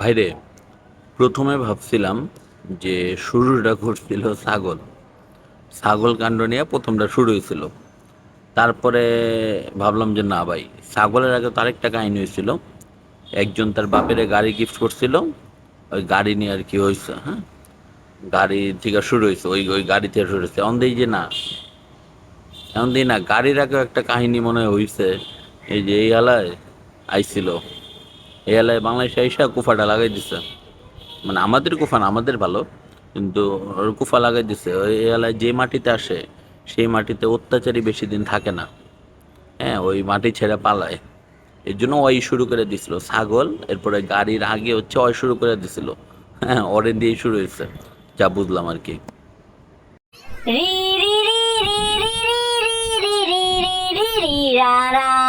ভাইরে, প্রথমে ভাবছিলাম যে শুরুটা ঘটছিল ছাগল। ছাগল কাণ্ড নিয়ে প্রথমটা শুরু হয়েছিল। তারপরে ভাবলাম যে না ভাই, ছাগলের আগে তো আরেকটা কাহিনী হয়েছিল। একজন তার বাপের গাড়ি গিফট করছিল, ওই গাড়ি নিয়ে আর কি হয়েছে হ্যাঁ? গাড়ি থেকে শুরু হয়েছে, ওই ওই গাড়ি থেকে শুরু হয়েছে। এমন যে না এমন দিই না, গাড়ির আগেও একটা কাহিনী মনে হয় হয়েছে। এই যে এই এলায় আইছিল। এই এলাকায় বাংলাদেশে এসে কুফাটা লাগাই দিছে মানে আমাদের কুফা না আমাদের ভালো কিন্তু কুফা লাগাই দিছে ওই এলাকায় যে মাটিতে আসে সেই মাটিতে অত্যাচারী বেশি দিন থাকে না হ্যাঁ ওই মাটি ছেড়ে পালায় এর জন্য অয় শুরু করে দিছিল ছাগল এরপরে গাড়ির আগে হচ্ছে অয় শুরু করে দিছিল হ্যাঁ অরে দিয়ে শুরু হয়েছে যা বুঝলাম আর কি রা রা